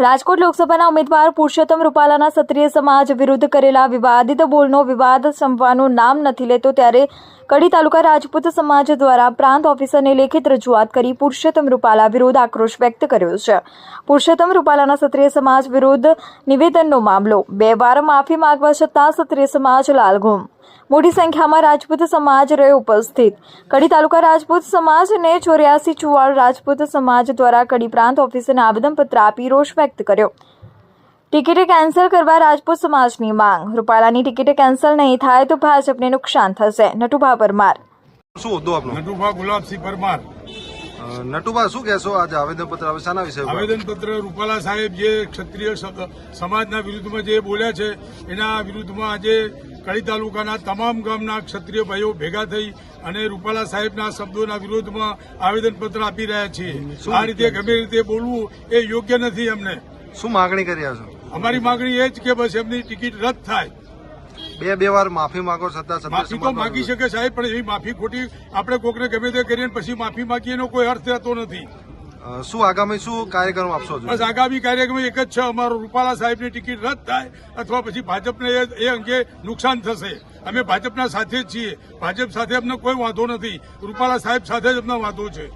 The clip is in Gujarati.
રાજકોટ લોકસભાના ઉમેદવાર પુરુષોત્તમ રૂપાલાના ક્ષત્રિય સમાજ વિરુદ્ધ કરેલા વિવાદિત બોલનો વિવાદ સંપવાનું નામ નથી લેતો ત્યારે કડી તાલુકા રાજપૂત સમાજ દ્વારા પ્રાંત ઓફિસરને લેખિત રજૂઆત કરી પુરુષોત્તમ રૂપાલા વિરુદ્ધ આક્રોશ વ્યક્ત કર્યો છે. પુરુષોત્તમ રૂપાલાના ક્ષત્રિય સમાજ વિરુદ્ધ નિવેદનનો મામલો. બે વાર માફી માંગવા છતાં ક્ષત્રિય સમાજ લાલઘુમ. મોટી સંખ્યામાં રાજપૂત સમાજ રહ્યો ઉપસ્થિત. કડી તાલુકા રાજપૂત સમાજને ચોર્યાસી ચુવાડ રાજપૂત સમાજ દ્વારા કડી પ્રાંત ઓફિસરને આવેદનપત્ર આપી રોષ વ્યક્ત કર્યો. ટિકિટ કેન્સલ કરવા રાજપૂત સમાજની માંગ. રૂપાલાની ટિકિટ કેન્સલ નહીં થાય તો ભાજપને નુકસાન થશે. નટુભા પરમાર. શું હોદ્દો આપનો? નટુભા ગુલાબસિંહ પરમાર. નટુભા શું કહેશો આજે આવેદનપત્ર? આવે શાના વિશે? આવેદનપત્ર રૂપાલા સાહેબ જે ક્ષત્રિય સમાજના વિરુદ્ધમાં જે બોલ્યા છે એના વિરુદ્ધમાં આજે કડી તાલુકાના તમામ ગામના ક્ષત્રિય ભાઈઓ ભેગા થઈ અને રૂપાલા સાહેબના શબ્દોના વિરોધમાં આવેદનપત્ર આપી રહ્યા છીએ. આ રીતે ગમે રીતે બોલવું એ યોગ્ય નથી અમને. શું માગણી કરી છો? અમારી માંગણી એ જ કે બસ એમની ટિકિટ રદ થાય. બે બે વાર માફી માંગો છતાં માફી તો માગી શકે સાહેબ પણ એવી માફી ખોટી આપણે કોકને ગમે તે કરીને પછી માફી માગીએ એનો કોઈ અર્થ રહેતો નથી. શું આગામી શું કાર્યક્રમ આપશો બસ આગામી કાર્યક્રમ એક જ છે, અમારો રૂપાલા સાહેબની ટિકિટ રદ થાય અથવા પછી ભાજપને એ- અંગે નુકસાન થશે. અમે ભાજપના સાથે જ છીએ. ભાજપ સાથે અમને કોઈ વાંધો નથી. રૂપાલા સાહેબ સાથે જ અમને વાંધો છે.